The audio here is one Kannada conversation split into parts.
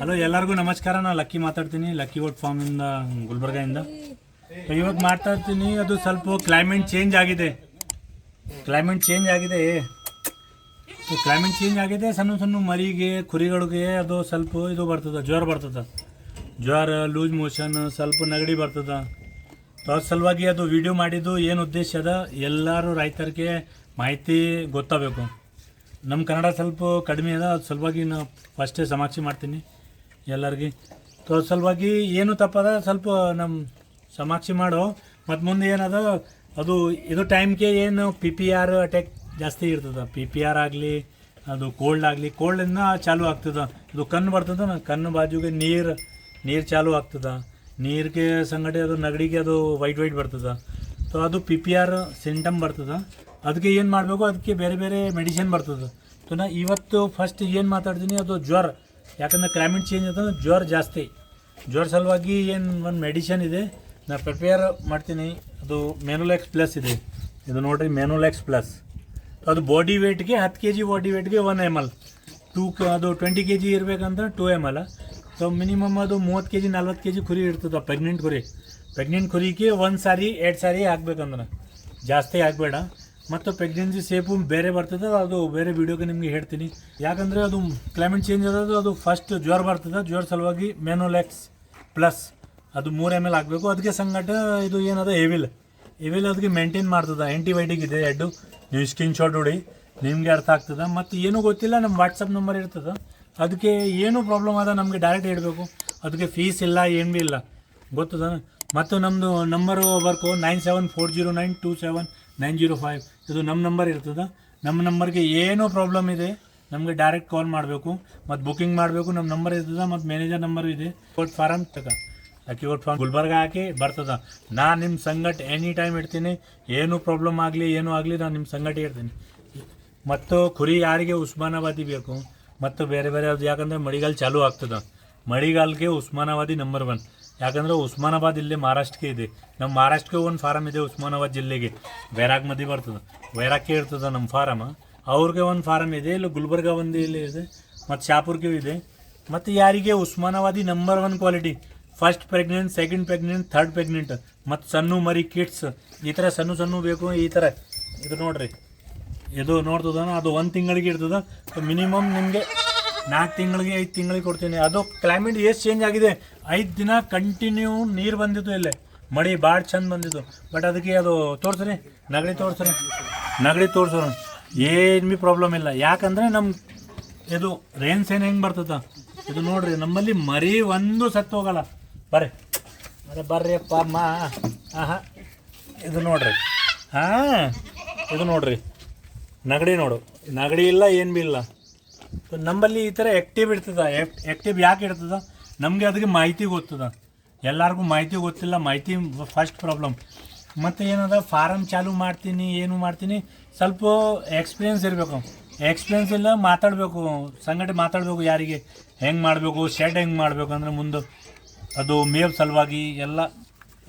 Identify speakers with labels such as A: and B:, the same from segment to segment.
A: ಹಲೋ ಎಲ್ಲರಿಗೂ ನಮಸ್ಕಾರ. ನಾನು ಲಕ್ಕಿ ಮಾತಾಡ್ತೀನಿ. ಲಕ್ಕಿ ಗೋಟ್ ಫಾರ್ಮಿಂದ ಗುಲ್ಬರ್ಗಾಯಿಂದ ಇವಾಗ ಮಾಡ್ತಾ ಮಾತಾಡ್ತೀನಿ ಅದು ಸ್ವಲ್ಪ ಕ್ಲೈಮೇಟ್ ಚೇಂಜ್ ಆಗಿದೆ. ಕ್ಲೈಮೇಟ್ ಚೇಂಜ್ ಆಗಿದೆ. ಕ್ಲೈಮೇಟ್ ಚೇಂಜ್ ಆಗಿದೆ. ಸಣ್ಣ ಸಣ್ಣ ಮರಿಗೆ, ಕುರಿಗಳಿಗೆ ಅದು ಸ್ವಲ್ಪ ಇದು ಬರ್ತದೆ, ಜ್ವರ ಬರ್ತದೆ. ಜ್ವರ ಲೂಸ್ ಮೋಷನ್ ಸ್ವಲ್ಪ ನೆಗಡಿ ಬರ್ತದೆ. ಅದ್ರ ಸಲುವಾಗಿ ಅದು ವಿಡಿಯೋ ಮಾಡಿದ್ದು ಏನು ಉದ್ದೇಶ ಅದ? ಎಲ್ಲರೂ ರೈತರಿಗೆ ಮಾಹಿತಿ ಗೊತ್ತಾಗಬೇಕು ನಮ್ಮ ಕನ್ನಡ ಸ್ವಲ್ಪ ಕಡಿಮೆ ಅದ, ಅದು ಸಲುವಾಗಿ ನಾ ಫಸ್ಟೇ ಸಮಾಕ್ಷಿ ಮಾಡ್ತೀನಿ ಎಲ್ಲರಿಗೆ. ತೋ, ಸಲುವಾಗಿ ಏನು ತಪ್ಪದ ಸ್ವಲ್ಪ ನಮ್ಮ ಸಮಾಕ್ಷಿ ಮಾಡೋ. ಮತ್ತು ಮುಂದೆ ಏನದ, ಅದು, ಇದು ಟೈಮ್ಗೆ ಏನು ಪಿ ಪಿ ಆರ್ ಅಟ್ಯಾಕ್ ಜಾಸ್ತಿ ಇರ್ತದೆ. ಪಿ ಪಿ ಆರ್ ಆಗಲಿ, ಅದು ಕೋಲ್ಡ್ ಆಗಲಿ ಕೋಲ್ಡಿಂದ ಚಾಲು ಆಗ್ತದೆ. ಇದು ಕಣ್ಣು ಬರ್ತದೆ ಕಣ್ಣು ಬಾಜುಗೆ ನೀರು ನೀರು ಚಾಲು ಆಗ್ತದೆ. ನೀರಿಗೆ ಸಂಗಡಿ ಅದು, ನಗಡಿಗೆ ಅದು ವೈಟ್ ವೈಟ್ ಬರ್ತದೆ. ಸೊ ಅದು ಪಿ ಪಿ ಆರ್ ಸಿಂಟಮ್ ಬರ್ತದೆ. ಅದಕ್ಕೆ ಏನು ಮಾಡಬೇಕು ಅದಕ್ಕೆ ಬೇರೆ ಬೇರೆ ಮೆಡಿಸಿನ್ ಬರ್ತದೆ. ಸೊ ನಾ ಇವತ್ತು ಫಸ್ಟ್ ಏನು ಮಾತಾಡ್ತೀನಿ, ಅದು ಜ್ವರ. ಯಾಕಂದ್ರೆ ಕ್ಲೈಮೇಟ್ ಚೇಂಜ್ ಅಂತಂದ್ರೆ ಜ್ವರ ಜಾಸ್ತಿ. ಜ್ವರ ಸಲುವಾಗಿ ಏನು ಒಂದು ಮೆಡಿಷನ್ ಇದೆ, ನಾ ಪ್ರಿಪೇರ್ ಮಾಡ್ತೀನಿ. ಅದು ಮೆನುಲೆಕ್ಸ್ ಪ್ಲಸ್ ಇದೆ. ಇದು ನೋಡಿರಿ ಮೆನುಲೆಕ್ಸ್ ಪ್ಲಸ್ ಅದು ಬಾಡಿ ವೇಟ್ಗೆ ಹತ್ತು ಕೆ ಜಿ ಬಾಡಿ ವೇಟ್ಗೆ ಒನ್ ಎಂ ಎಲ್ ಟೂ ಅದು twenty K G ಇರಬೇಕಂದ್ರೆ two M L so minimum ಅದು ಮೂವತ್ತು ಕೆ ಜಿ ನಲ್ವತ್ತು ಕೆ ಜಿ ಕುರಿ ಇರ್ತದೆ ಪ್ರೆಗ್ನೆಂಟ್ ಕುರಿ. ಪ್ರೆಗ್ನೆಂಟ್ ಕುರಿಗೆ ಒಂದು ಸಾರಿ, ಎರಡು ಸಾರಿ ಹಾಕ್ಬೇಕಂದ್ರೆ ಜಾಸ್ತಿ ಆಗಬೇಡ. ಮತ್ತು ಪ್ರೆಗ್ನೆನ್ಸಿ ಸೇಪು ಬೇರೆ ಬರ್ತದೆ, ಅದು ಬೇರೆ ವೀಡಿಯೋಗೆ ನಿಮಗೆ ಹೇಳ್ತೀನಿ. ಯಾಕಂದರೆ ಅದು ಕ್ಲೈಮೇಟ್ ಚೇಂಜ್ ಆದದ್ದು ಅದು ಫಸ್ಟ್ ಜ್ವರ ಬರ್ತದೆ, ಜ್ವರ ಸಲುವಾಗಿ ಮೆನೋಲೆಕ್ಸ್ ಪ್ಲಸ್ ಅದು ಮೂರು ಎಂ ಎಲ್ ಆಗಬೇಕು ಅದಕ್ಕೆ ಸಂಗಟ ಇದು ಏನದ ಎವಿಲ್ ಎವಿಲ್ ಅದಕ್ಕೆ ಮೇಂಟೈನ್ ಮಾಡ್ತದೆ. ಆ್ಯಂಟಿಬಯೋಟಿಕ್ ಇದೆ ಎಡ್ಡು ನೀವು ಸ್ಕ್ರೀನ್ ಶಾಟ್ ಹೊಡಿ ನಿಮಗೆ ಅರ್ಥ ಆಗ್ತದೆ. ಮತ್ತು ಏನೂ ಗೊತ್ತಿಲ್ಲ ನಮ್ಮ ವಾಟ್ಸಪ್ ನಂಬರ್ ಇರ್ತದೆ. ಅದಕ್ಕೆ ಏನು ಪ್ರಾಬ್ಲಮ್ ಅದ ನಮಗೆ ಡೈರೆಕ್ಟ್ ಹೇಳಬೇಕು. ಅದಕ್ಕೆ ಫೀಸ್ ಇಲ್ಲ, ಏನು ಭೀ ಇಲ್ಲ. ಗೊತ್ತದ ಮತ್ತು ನಮ್ಮದು number work nine seven four zero nine two seven nine zero five ಇದು ನಮ್ಮ ನಂಬರ್ ಇರ್ತದೆ. ನಮ್ಮ ನಂಬರ್ಗೆ ಏನೂ ಪ್ರಾಬ್ಲಮ್ ಇದೆ. ನಮಗೆ ಡೈರೆಕ್ಟ್ ಕಾಲ್ ಮಾಡಬೇಕು. ಮತ್ತು ಬುಕಿಂಗ್ ಮಾಡಬೇಕು. ನಮ್ಮ ನಂಬರ್ ಇರ್ತದೆ, ಮತ್ತು ಮ್ಯಾನೇಜರ್ ನಂಬರ್ ಇದೆ. ಕೋಟ್ ಫಾರಮ್ ತಗ ಫಾರ್ಮ್ ಗುಲ್ಬರ್ಗ ಹಾಕಿ ಬರ್ತದೆ. ನಾನು ನಿಮ್ಮ ಸಂಗಟ ಎನಿ ಟೈಮ್ ಇಡ್ತೀನಿ. ಏನು ಪ್ರಾಬ್ಲಮ್ ಆಗಲಿ, ಏನೂ ಆಗಲಿ, ನಾನು ನಿಮ್ಮ ಸಂಗಟ ಇರ್ತೀನಿ ಮತ್ತು ಕುರಿ ಯಾರಿಗೆ ಉಸ್ಮಾನಾಬಾದಿ ಬೇಕು? ಮತ್ತು ಬೇರೆ ಬೇರೆ ಅದು ಯಾಕಂದರೆ ಮಳಿಗಾಲ ಚಾಲೂ ಆಗ್ತದೆ. ಮಳಿಗಾಲಕ್ಕೆ ಉಸ್ಮಾನಾಬಾದಿ ನಂಬರ್ ಒನ್ ಯಾಕಂದರೆ ಉಸ್ಮಾನಾಬಾದ್ ಇಲ್ಲೇ ಮಹಾರಾಷ್ಟ್ರಕ್ಕೆ ಇದೆ. ನಮ್ಮ ಮಹಾರಾಷ್ಟ್ರಕ್ಕೆ ಒಂದು ಫಾರಮ್ ಇದೆ ಉಸ್ಮಾನಾಬಾದ್ ಜಿಲ್ಲೆಗೆ. ವೈರಾಗ್ ಮದಿ ಬರ್ತದೆ. ವೈರಾಗ್ಗೆ ಇರ್ತದೆ ನಮ್ಮ ಫಾರಮ್ ಅವ್ರಿಗೆ ಒಂದು ಫಾರಮ್ ಇದೆ, ಇಲ್ಲಿ ಗುಲ್ಬರ್ಗ ಒಂದು ಇಲ್ಲಿ ಇದೆ, ಮತ್ತು ಶಾಪುರ್ಗೆ ಇದೆ. ಮತ್ತು ಯಾರಿಗೆ Osmanabadi number one quality first pregnant second pregnant third pregnant ಮತ್ತು ಸಣ್ಣ ಮರಿ ಕಿಡ್ಸ್ ಈ ಥರ ಸಣ್ಣ ಸಣ್ಣ ಬೇಕು, ಈ ಥರ ಇದು ನೋಡ್ರಿ. ಇದು ನೋಡ್ತದ ಅದು ಒಂದು ತಿಂಗಳಿಗೆ ಇರ್ತದ. ಮಿನಿಮಮ್ ನಿಮಗೆ ನಾಲ್ಕು ತಿಂಗಳಿಗೆ, ಐದು ತಿಂಗಳಿಗೆ ಕೊಡ್ತೀನಿ. ಅದು ಕ್ಲೈಮೇಟ್ ಎಷ್ಟು ಚೇಂಜ್ ಆಗಿದೆ? ಐದು ದಿನ ಕಂಟಿನ್ಯೂ ನೀರು ಬಂದಿದ್ದು ಇಲ್ಲೇ. ಮಳೆ ಭಾಳ ಚಂದ ಬಂದಿದ್ದು ಬಟ್ ಅದಕ್ಕೆ ಅದು ತೋರ್ಸ್ರಿ. ನಗಡಿ ತೋರ್ಸ್ರಿ. ನಗಡಿ ತೋರ್ಸೋಣ. ಏನು ಭೀ ಪ್ರಾಬ್ಲಮ್ ಇಲ್ಲ. ಯಾಕಂದರೆ ನಮ್ಮ ಇದು ರೇನ್ ಏನು ಹೆಂಗೆ ಬರ್ತದ? ಇದು ನೋಡ್ರಿ, ನಮ್ಮಲ್ಲಿ ಮರಿ ಒಂದು ಸತ್ತು ಹೋಗಲ್ಲ. ಬರ್ರಿ. ಅರೆ ಬರ್ರಿ ಅಪ್ಪ ಅಮ್ಮ. ಆಹಾ. ಇದು ನೋಡ್ರಿ. ಹಾಂ. ಇದು ನೋಡ್ರಿ. ನಗಡಿ ನೋಡು. ನಗಡಿ ಇಲ್ಲ, ಏನು ಭೀ ಇಲ್ಲ. ನಮ್ಮಲ್ಲಿ ಈ ಥರ ಆ್ಯಕ್ಟಿವ್ ಇರ್ತದ. ಆ್ಯಕ್ಟಿವ್ ಯಾಕೆ ಇರ್ತದ? ನಮಗೆ ಅದಕ್ಕೆ ಮಾಹಿತಿ ಗೊತ್ತದ. ಎಲ್ಲರಿಗೂ ಮಾಹಿತಿ ಗೊತ್ತಿಲ್ಲ. ಮಾಹಿತಿ ಫಸ್ಟ್ ಪ್ರಾಬ್ಲಮ್ ಮತ್ತು ಏನದ? ಫಾರಮ್ ಚಾಲು ಮಾಡ್ತೀನಿ, ಏನು ಮಾಡ್ತೀನಿ? ಸ್ವಲ್ಪ ಎಕ್ಸ್ಪೀರಿಯನ್ಸ್ ಇರಬೇಕು. ಎಕ್ಸ್ಪೀರಿಯನ್ಸ್ ಇಲ್ಲ, ಮಾತಾಡಬೇಕು. ಸಂಘಟನೆ ಮಾತಾಡಬೇಕು ಯಾರಿಗೆ. ಹೆಂಗೆ ಮಾಡಬೇಕು? ಶೆಡ್ ಹೆಂಗೆ ಮಾಡಬೇಕು ಅಂದ್ರೆ ಮುಂದೆ ಅದು ಮೇವ್ ಸಲುವಾಗಿ ಎಲ್ಲ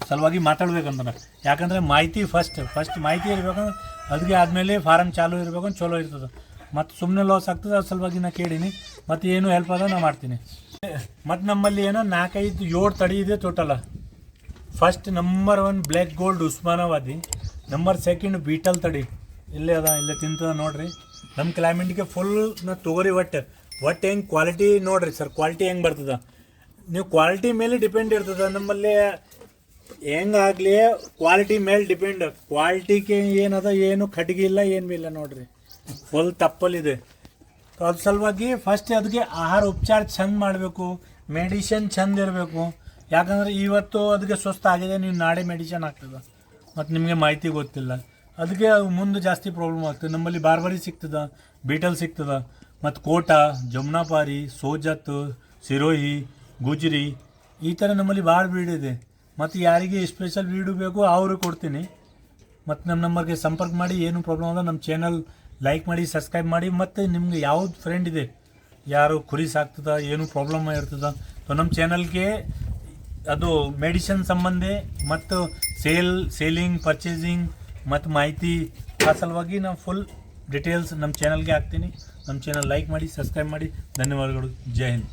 A: ಸಲುವಾಗಿ ಮಾತಾಡ್ಬೇಕಂತ ಯಾಕಂದರೆ ಮಾಹಿತಿ ಫಸ್ಟ್ ಫಸ್ಟ್ ಮಾಹಿತಿ ಇರ್ಬೇಕಂದ್ರೆ ಅದಕ್ಕೆ ಆದಮೇಲೆ ಫಾರಮ್ ಚಾಲು ಇರ್ಬೇಕು, ಚಲೋ ಇರ್ತದೆ. ಮತ್ತು ಸುಮ್ಮನೆ ಲಾಸ್ ಆಗ್ತದೆ ಅದ್ರ ಸಲುವಾಗಿ ನಾ ಕೇಳೀನಿ. ಮತ್ತು ಏನು ಹೆಲ್ಪ್ ಅದ ನಾ ಮಾಡ್ತೀನಿ. ಮತ್ತು ನಮ್ಮಲ್ಲಿ ಏನೋ ನಾಲ್ಕೈದು ಏಳು ತಡಿ ಇದೆ total first number one black gold Osmanabadi number second Beetal ತಡಿ. ಇಲ್ಲೇ ಅದ, ಇಲ್ಲೇ ತಿಂತದ ನೋಡ್ರಿ. ನಮ್ಮ ಕ್ಲೈಮೇಟ್ಗೆ ಫುಲ್ ನಾ ತೊಗೋರಿ ಒಟ್ಟು. ಒಟ್ಟು ಹೆಂಗೆ ಕ್ವಾಲಿಟಿ ನೋಡ್ರಿ ಸರ್ ಕ್ವಾಲಿಟಿ ಹೆಂಗೆ ಬರ್ತದ? ನೀವು ಕ್ವಾಲಿಟಿ ಮೇಲೆ ಡಿಪೆಂಡ್ ಇರ್ತದ, ನಮ್ಮಲ್ಲಿ ಹೆಂಗಾಗಲಿ ಕ್ವಾಲಿಟಿ ಮೇಲೆ ಡಿಪೆಂಡ್ ಕ್ವಾಲಿಟಿಗೆ ಏನದ, ಏನು ಕಟ್ಗೆ ಇಲ್ಲ, ಏನು ಇಲ್ಲ ನೋಡ್ರಿ. ಫುಲ್ ತಪ್ಪಲಿದೆ ಅದ್ರ ಸಲುವಾಗಿ ಫಸ್ಟ್ ಅದಕ್ಕೆ ಆಹಾರ ಉಪಚಾರ ಚಂದ ಮಾಡಬೇಕು ಮೆಡಿಷನ್ ಚಂದ ಇರಬೇಕು. ಯಾಕಂದ್ರೆ ಇವತ್ತು ಅದಕ್ಕೆ ಸ್ವಸ್ಥ ಆಗಿದೆ ನೀವು ನಾಳೆ ಮೆಡಿಷನ್ ಆಗ್ತದೆ ಮತ್ತು ನಿಮಗೆ ಮಾಹಿತಿ ಗೊತ್ತಿಲ್ಲ. ಅದಕ್ಕೆ ಮುಂದೆ ಜಾಸ್ತಿ ಪ್ರಾಬ್ಲಮ್ ಆಗ್ತದೆ. ನಮ್ಮಲ್ಲಿ ಬಾರ್ಬರಿ ಸಿಗ್ತದೆ, ಬೀಟಲ್ ಸಿಗ್ತದೆ. ಮತ್ತು ಕೋಟ, ಜಮುನಾಪಾರಿ, ಸೋಜತ್, ಸಿರೋಹಿ, ಗುಜ್ರಿ, ಈ ಥರ ನಮ್ಮಲ್ಲಿ ಭಾಳ ಬೀಡಿದೆ ಮತ್ತು ಯಾರಿಗೆ ಸ್ಪೆಷಲ್ ಬೀಡು ಬೇಕು ಅವರು ಕೊಡ್ತೀನಿ. ಮತ್ತು ನಮ್ಮ ನಂಬರ್ಗೆ ಸಂಪರ್ಕ ಮಾಡಿ ಏನು ಪ್ರಾಬ್ಲಮ್ ಅಂದ್ರೆ ನಮ್ಮ ಚಾನಲ್ ಲೈಕ್ ಮಾಡಿ ಸಬ್ಸ್ಕ್ರೈಬ್ ಮಾಡಿ, ಮತ್ತು ನಿಮ್ಗೆ ಯಾವ್ದು ಫ್ರೆಂಡ್ ಇದೆ, ಯಾರು ಕುರಿ ಸಾಕ್ತದ, ಏನು ಪ್ರಾಬ್ಲಮ್ ಇರ್ತದ ಸೊ ನಮ್ಮ ಚಾನಲ್ಗೆ ಅದು ಮೆಡಿಸಿನ್ ಸಂಬಂಧಿ ಮತ್ತು ಸೇಲ್ ಸೇಲಿಂಗ್ ಪರ್ಚೇಸಿಂಗ್ ಮತ್ತು ಮಾಹಿತಿ ಆ ಸಲುವಾಗಿ ನಾವು ಫುಲ್ ಡೀಟೇಲ್ಸ್ ನಮ್ಮ ಚಾನಲ್ಗೆ ಹಾಕ್ತೀನಿ. ನಮ್ಮ ಚಾನಲ್ ಲೈಕ್ ಮಾಡಿ ಸಬ್ಸ್ಕ್ರೈಬ್ ಮಾಡಿ. ಧನ್ಯವಾದಗಳು. ಜೈ ಹಿಂದ್.